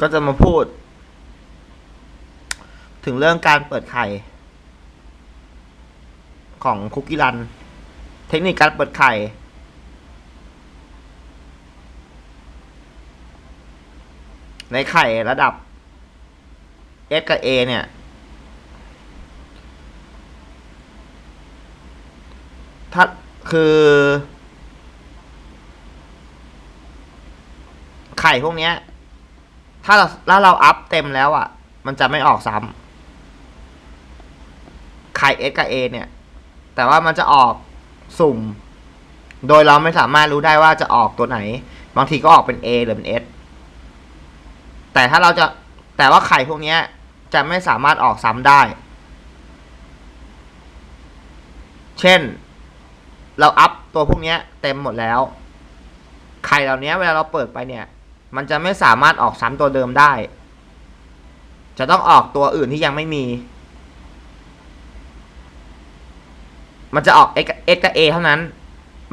ก็จะมาพูด ถึงเรื่องการเปิดไข่ ของคุกกี้รัน เทคนิคการเปิดไข่ ในไข่ระดับ S กับ A เนี่ย ถ้าคือไข่พวกเนี้ย ถ้าเราถ้าเราอัพเต็มแล้วอะ่ะ มันจะไม่ออกซ้ำไข่ S กับ A เนี่ย แต่ว่ามันจะออกสุ่ม โดยเราไม่สามารถรู้ได้ว่าจะออกตัวไหน บางทีก็ออกเป็น A หรือเป็น S แต่ถ้าเราจะแต่ว่าไข่พวกนี้จะไม่สามารถออกซ้ำได้ เช่น เราอัพตัวพวกนี้เต็มหมดแล้ว ไข่เหล่านี้เวลาเราเปิดไปเนี่ย มันจะไม่สามารถออกซ้ำตัวเดิมได้ จะต้องออกตัวอื่นที่ยังไม่มี มันจะออก x x กับ a เท่านั้น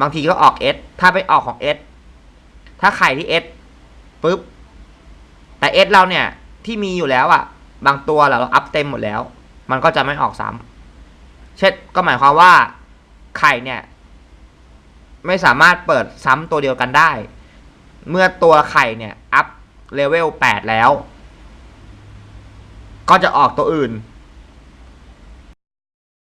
บางทีก็ออก s ถ้าไปออกของ s ถ้าไข่ที่ s ปุ๊บ แต่ s เราเนี่ยที่มีอยู่แล้วอะ่ะบางตัวเราอัพเต็มหมดแล้ว มันก็จะไม่ออกซ้ำเช่นก็หมายความว่าไข่เนี่ย ไม่สามารถเปิดซ้ำตัวเดียวกันได้ เมื่อตัวไข่เนี่ย อัพเลเวล 8 แล้ว ก็จะออกตัวอื่น